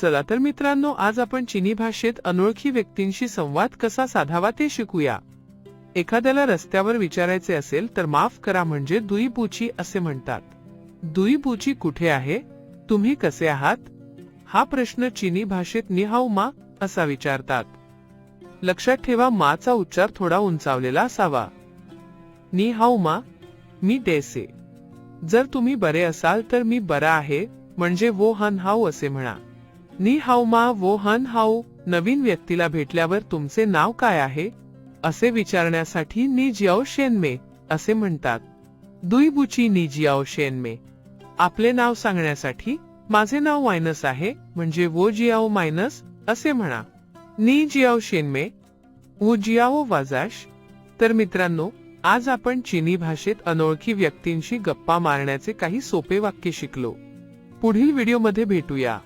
चला तर मित्रांनो आज आपण चिनी भाषेत अनोळखी व्यक्तींशी संवाद कसा साधावा ते शिकूया. एखाद्याला रस्त्यावर विचारायचे असेल तर माफ करा म्हणजे दुई बुची असे म्हणतात. दुई बुची कुठे आहे? तुम्ही कसे आहात? हा प्रश्न चिनी भाषेत निहाऊ मा असा विचारतात. लक्षात ठेवा माचा उच्चार थोडा उंचावलेला असावा. नि हाऊ मा मी डेसे जर तुम्ही बरे असाल तर मी बरा आहे म्हणजे वो हन हाऊ असे म्हणा. नी हाऊ मा वो हन हाऊ नवीन व्यक्तीला भेटल्यावर तुमचे नाव काय आहे? असे विचारण्यासाठी नी जियाओ शेनमे असे म्हणतात. दुईबुची नी जियाओ शेनमे आपले नाव सांगण्यासाठी माझे नाव मायनस आहे म्हणजे वो जियाओ मायनस असे म्हणा. नी जियाओ शेनमे वो जियाओ वाजाश. तर मित्रांनो आज आपण चिनी भाषेत अनोळखी व्यक्तींशी गप्पा मारण्याचे काही सोपे वाक्य शिकलो. पुढील व्हिडिओमध्ये भेटूया.